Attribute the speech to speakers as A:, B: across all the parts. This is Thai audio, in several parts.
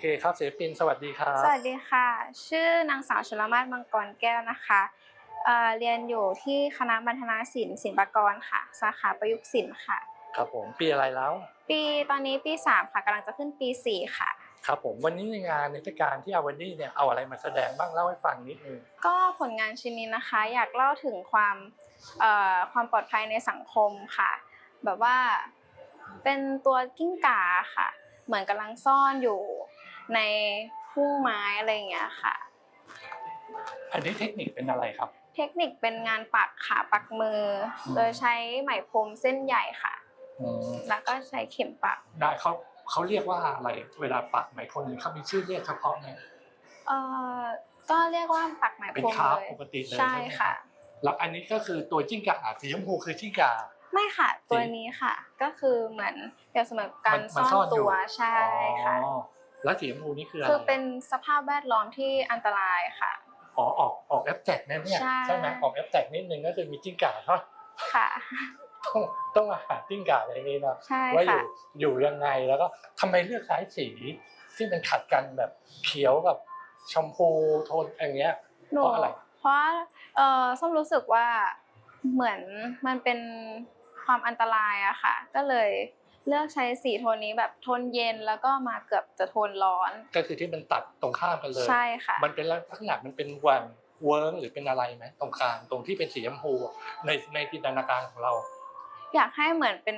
A: เคครับศิลปินสวัสดีครับ
B: สวัสดีค่ะ ชื่อนางสาวชลมาศมังกรแก้วนะคะเอ่อเรียนอยู่ที่คณะบรรณาศิลป์ศิลปากรค่ะ สาขาประยุกต์ศิลป์ค่ะ
A: ครับผมปีอะไรแล้ว
B: ปีตอนนี้ปี3ค่ะกำลังจะขึ้นปี4ค่ะ
A: ครับผมวันนี้ในงานในเทศกาลที่อาวันนี้เนี่ยเอาอะไรมาแสดงบ้างเล่าให้ฟังนิดนึง
B: ก็ผลงานชิ้นนี้นะคะ อยากเล่าถึงความเอ่อความปลอดภัยในสังคมค่ะ แบบว่าเป็นตัวกิ้งก่าค่ะ เหมือนกำลังซ่อนอยู่ ในพุ่งไม้อะไรอย่างเงี้ยค่ะ
A: อันนี้เทคนิคเป็นอะไรครับ
B: เทคนิคเป็นงานปักค่ะปักมือ โดยใช้ไหมพรมเส้นใหญ่ค่ะ
A: อืม
B: แล้วก็ใช้เข็มปัก
A: ได้เขาเขาเรียกว่าอะไรเวลาปักไหมคนนี้เขามีชื่อเรียกเฉพาะไหม
B: เอ่อก็เรียกว่าปักไหม
A: เป็น
B: พรม
A: คราฟ
B: เลย
A: ปกติเลย
B: ใช่
A: ไหม
B: ค่ะ
A: แล้วอันนี้ก็คือตัวจิ้งก่าสีชมพูคือจิ้งก่า
B: ไม่ค่ะ ตัวนี้ค่ะ ก็คือเหมือนเปรียบเสมือนการ
A: มันมัน
B: ซ่อน
A: ซ่อนอยู่
B: ตัวใช่ค่ะ
A: อ๋อ แล้วสีชมพูนี่คืออะไร
B: คือเป็นสภาพแวดล้อมที่อันตรายค่ะ
A: อ๋อออกออกแอปแจกนะเนี่ย
B: ใช่
A: ไหมออกแอปแจกนิดนึงก็คือมีจิ้งก่าเนาะ
B: ค่ะ
A: ต้องต้องมาหาจิ้งก่าในนี้นะ
B: ใช่
A: ว่าอ
B: ค่ะ
A: ยู่อยู่ยังไงแล้วก็ทำไมเลือกใช้สีที่มันขัดกันแบบเขียวกับชมพูโทนอย่างเงี้ย
B: หนู
A: เพราะอะไร
B: เพราะเอ่อส้มรู้สึกว่าเหมือนมันเป็นความอันตรายอะค่ะ ก็เลย เลือกใช้สีโทนนี้แบบโทนเย็นแล้วก็มาเกือบจะโทนร้อน
A: ก็คือที่มันตัดตรงข้ามกันเลย
B: ใช่ค่ะ
A: มันเป็นลักษณะมันเป็นแหวนเวิร์งหรือเป็นอะไรไหมตรงกลางตรงที่เป็นสีชมพูอะในในจินตนาการของเรา
B: อยากให้เหมือนเป็น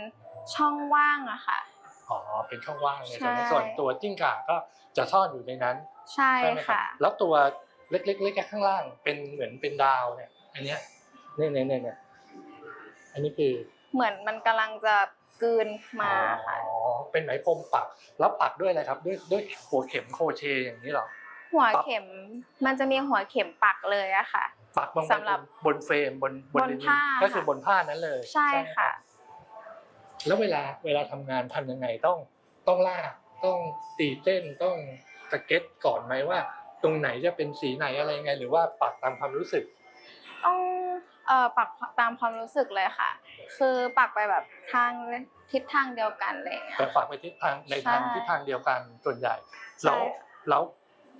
B: ช่องว่างอะค่ะ
A: อ๋อ เป็นช่องว่างเลย
B: ใช่
A: ส่วนตัวจิ้งก่าก็จะซ่อนอยู่ในนั้น
B: ใช่
A: ใช่ไหมครับ
B: ค่ะ
A: แล้วตัวเล็กๆเล็กๆข้างล่าง เป็นเหมือนเป็นดาวเนี่ย อันเนี้ยเนี่ยเนี่ยเนี่ยเนี่ยอันนี้คือ
B: เหมือนมันกำลังจะ กลืนมาค่ะ
A: อ๋อเป็นไหมพรมปักแล้วปักด้วยอะไรครับ ด้วยด้วยหัวเข็มโครเชต์อย่างนี้เหรอ
B: หัวเข็มมันจะมีหัวเข็มปักเลยอะค่ะ
A: ปักบาง
B: สำหรับ
A: บนเฟรมบน
B: บน
A: ลิ้
B: ผ้า
A: ก็คือ
B: ค่ะ
A: บนผ้านั้นเลย
B: ใช่
A: ไหม
B: ค่ะ
A: รับแล้วเวลาเวลาทำงานทำยังไงต้องต้องลากต้องตีเต้นต้องสเก็ตก่อนไหมว่า ตรงไหนจะเป็นสีไหนอะไรยังไง หรือว่าปักตามความรู้สึก
B: ต้อง เอ่อปักตามความรู้สึกเลยค่ะ คือปักไปแบบทางทิศทางเดียวกันอะไรอย่างเลย
A: แต่ปักไปทิศทางในทาง
B: ใช่
A: ทิศทางเดียวกันส่วนใหญ่
B: ใช่
A: แล้ว
B: ค่ะ
A: แล้ว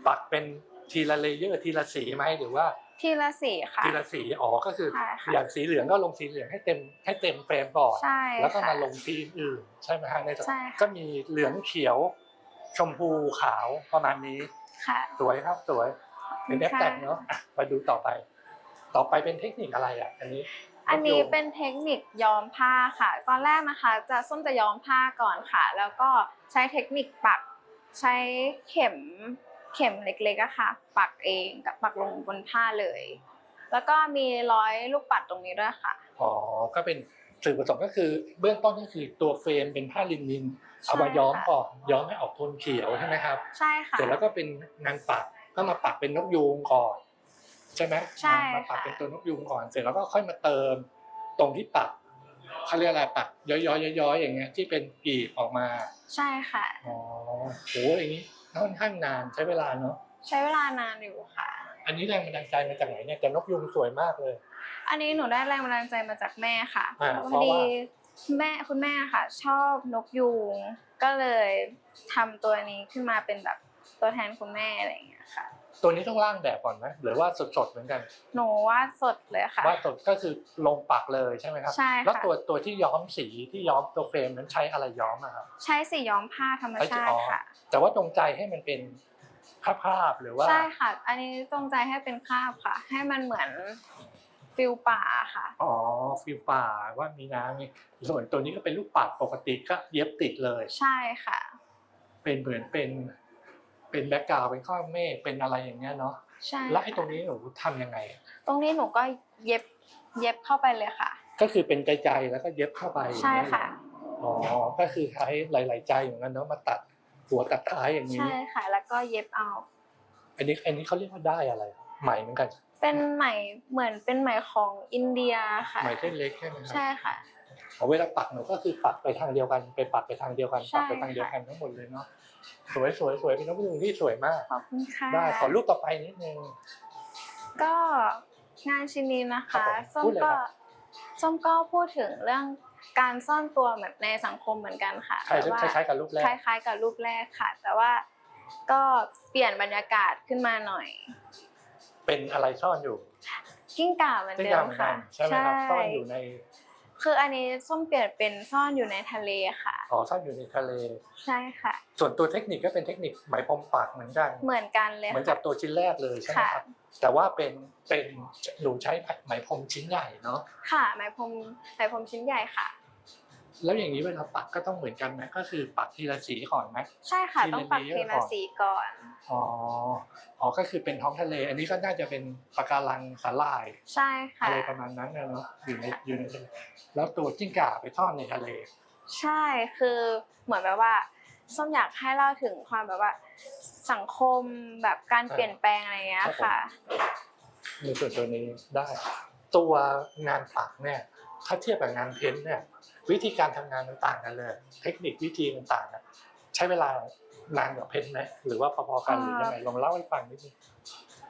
A: ปักเป็นทีละเลเยอร์ทีละสีไหมหรือว่า
B: ทีละสีค่ะ
A: ทีละสีอ๋อก็คือ
B: ใช่ค่ะ
A: อย่างสีเหลืองก็ลงสีเหลืองให้เต็มให้เต็มเฟรมก่อน
B: ใช่
A: แล้วก็
B: ค่ะ
A: มาลงสีอื่นๆใช่ไหมฮะใน
B: ใช่ค่ะ
A: ก็มีเหลืองเขียว ชมพูขาวประมาณนี้
B: ค่ะ
A: สวยครับสวยเป็นแอป
B: ค่ะ
A: แตกเนาะอะมาดูต่อไป ต่อไปเป็นเทคนิคอะไรอะอันนี้
B: อันนี้
A: ยกโยง
B: เป็นเทคนิคย้อมผ้าค่ะ ตอนแรกนะคะ จะส้มจะย้อมผ้าก่อนค่ะ แล้วก็ใช้เทคนิคปักใช้เข็มเข็มเล็กๆอะค่ะ ปักเองกับปักลงบนผ้าเลย แล้วก็มีร้อยลูกปัดตรงนี้ด้วยค่ะ
A: อ๋อก็เป็นสื่อผสมก็คือเบื้องต้นก็คือตัวเฟรมเป็นผ้าลินินเอามาย้อมก่อนย้อมให้ออกโทนเขียวใช่ไหมครับ
B: ใช่ค่ะ
A: เสร็จแล้วก็เป็นงานปักก็มาปักเป็นนกยูงก่อน ใช่ไหม
B: ใช่
A: มาปัก
B: ค่ะ
A: เป็นตัวนกยูงก่อนเสร็จแล้วก็ค่อยมาเติมตรงที่ปักเขาเรียกอะไรปักย้อยๆย้อยๆอย่างเงี้ยที่เป็นกีบออกมา
B: ใช่ค่ะ
A: อ๋อโหอย่างนี้ค่อนข้างนานใช้เวลาเนาะ
B: ใช้เวลานานอยู่ค่ะ
A: อันนี้แรงบันดาลใจมาจากไหนเนี่ยแต่นกยูงสวยมากเลย
B: อันนี้หนูได้แรงบันดาลใจมาจากแม่ค่ะ
A: อ่า
B: พ
A: เพ
B: อ
A: ราะ
B: ดี
A: ว่า
B: แม่คุณแม่ค่ะ ชอบนกยูงก็เลยทำตัวนี้ขึ้นมาเป็นแบบตัวแทนคุณแม่อะไรอย่างเงี้ยค่ะ
A: ตัวนี้ต้องร่างแบบก่อนไหมหรือว่าสดๆเหมือนกัน
B: หนูวาดสดเลยค่ะ
A: ว่าสดก็คือลงปักเลยใช่ไหมครับ
B: ใช่ค่ะ
A: แล้วตัวตัวที่ย้อมสีที่ย้อมตัวเฟรมนั้นใช้อะไรย้อมอะครับ
B: ใช้สีย้อมผ้าธรรมชา
A: อ๋
B: ติ
A: อ
B: ค่ะ
A: แต่ว่าตรงใจให้มันเป็นคราบๆหรือว่า
B: ใช่ค่ะ อันนี้จงใจให้เป็นคราบค่ะ ให้มันเหมือนฟิลป่าค่ะ
A: อ๋อฟิลป่าว่ามีน้ำนี่ส่วนตัวนี้ก็เป็นลูกปัดปกติก็เย็บติดเลย
B: ใช่ค่ะ
A: เป็นเหมือนเป็น เป็นแบ็กกราวเป็นข้อเมฆเป็นอะไรอย่างเงี้ยเนาะ
B: ใช่
A: แล้วไอ้
B: ค่ะ
A: ตรงนี้หนูทำยังไง
B: ตรงนี้หนูก็เย็บเย็บเข้าไปเลยค่ะ
A: ก็คือเป็นใจๆแล้วก็เย็บเข้าไป
B: ใช่ค่ะ
A: อ๋อก็คือใช้หลาย ๆ ใจอย่างนั้นเนาะมาตัดหัวตัดท้ายอย่างนี้
B: ใช่ค่ะแล้วก็เย็บเอา
A: อันนี้อันนี้เขาเรียกว่าได้อะไรไหมเหมือนกัน
B: เป็นไหมเหมือนเป็นไหมของอินเดียค่ะ
A: ไหมเส้นเล็กใช่ไหมครั
B: ใช่ค่ะ
A: เอาเวลาปักหนูก็คือปักไปทางเดียวกัน ไปปักไปทางเดียวกัน
B: ใช่
A: ปักไปทางเดียวกันทั้งหมดเลยเนาะสวยสวยสวยเป็นนกยูงที่สวยมาก
B: ขอบคุณค่ะ
A: ได้ขอรูปต่อไปนิดนึง
B: ก็งานชิ้นนี้นะ
A: ครั
B: คะ
A: บผม
B: ส้
A: พู
B: ม
A: ดเลย
B: ก็
A: ครับ
B: ส้มก็พูดถึงเรื่องการซ่อนตัวแบบในสังคมเหมือนกันค่ะ
A: ใช่
B: แต่ว่า
A: คล้ายๆกับรูปแรก
B: คล้ายๆกับรูปแรกค่ะ แต่ว่าก็เปลี่ยนบรรยากาศขึ้นมาหน่อย
A: เป็นอะไรซ่อนอยู่
B: กิ้งก่าเหมือน
A: ที่
B: เดิ
A: ยาว
B: ม
A: เหมือนกั
B: ค่ะ
A: นใช่ไหมครับซ่อนอยู่ใน
B: คืออันนี้ส้มเปลี่ยนเป็นซ่อนอยู่ในทะเลค่ะ
A: อ๋อซ่อนอยู่ในทะเล
B: ใช่ค่ะ
A: ส่วนตัวเทคนิคก็เป็นเทคนิคไหมพรมปากเหมือนกัน
B: เหมือนกันเลย
A: เหมือน
B: ค่ะ
A: กับตัวชิ้นแรกเลยใช่ไหม
B: ค่ะ
A: ครับแต่ว่าเป็นเป็นหนูใช้ไหมพรมชิ้นใหญ่เนาะ
B: ค่ะไหมพรมไหมพรมชิ้นใหญ่ค่ะ
A: แล้วอย่างนี้เวลาปักก็ต้องเหมือนกันไหมก็คือปักทีละสีก่อนไหม
B: ใช่ค่ะ
A: ทีละ
B: ต้องปัก
A: เลเยอร์
B: ทีละ
A: ก่อน
B: สีก่อน
A: อ๋ออ๋อก็คือเป็นท้องทะเล อันนี้ก็น่าจะเป็นปะการังสาลาย
B: ใช่ค่ะ
A: อะไรประมาณนั้นนะเนาะอยู่ในอยู่ในทะเลแล้วตัวจิ้งก่าไปซ่อนในทะเล
B: ใช่คือเหมือนแบบว่าส้มอยากให้เล่าถึงความแบบว่าสังคมแบบการเปลี่ยนแปลงอะไรเงี้ยค่ะ
A: ในส่วนตัวนี้ได้ ตัวงานปักเนี่ยถ้าเทียบกับงานเพ้นท์เนี่ย วิธีการทำงานมันต่างกันเลย เทคนิควิธีมันต่างกันใช้เวลานานกว่าเพ้นท์ไหมหรือว่าพอๆกันหรือยังไงลองเล่าให้ฟังนิดนึง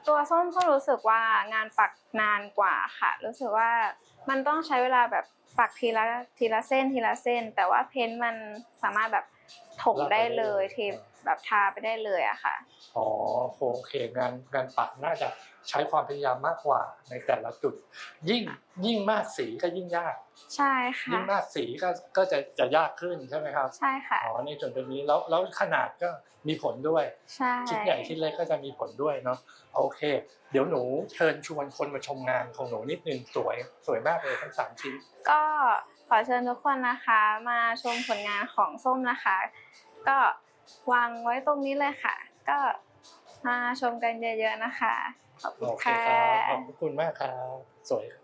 B: ตัวส้มก็รู้สึกว่างานปักนานกว่าค่ะ รู้สึกว่ามันต้องใช้เวลาแบบปักทีละทีละเส้นทีละเส้น แต่ว่าเพ้นท์มันสามารถแบบถมได้เลยเท แบบทาไปได้เลยอะค่ะ
A: อ๋อโอเคงานงานปักน่าจะใช้ความพยายามมากกว่าในแต่ละจุด ยิ่งยิ่งมากสีก็ยิ่งยาก
B: ใช่ค่ะ
A: ยิ่งมากสีก็ก็จะจะยากขึ้นใช่ไหมครับ
B: ใช่ค่ะ
A: อ๋อในส่วนตรงนี้แล้วแล้วขนาดก็มีผลด้วย
B: ใช่
A: ชิ้นใหญ่ชิ้นเล็กก็จะมีผลด้วยเนาะโอเค เดี๋ยวหนูเชิญชวนคนมาชมงานของหนูนิดนึงสวยสวยมากเลยทั้งสามชิ้น
B: ก็ขอเชิญทุกคนนะคะ มาชมผลงานของส้มนะคะ ก็ วางไว้ตรงนี้เลยค่ะ ก็มาชมกันเยอะๆนะคะ ขอบคุ
A: โอ
B: ณ
A: เค
B: ค่ะ
A: ครับขอบคุณมากครับสวยครับ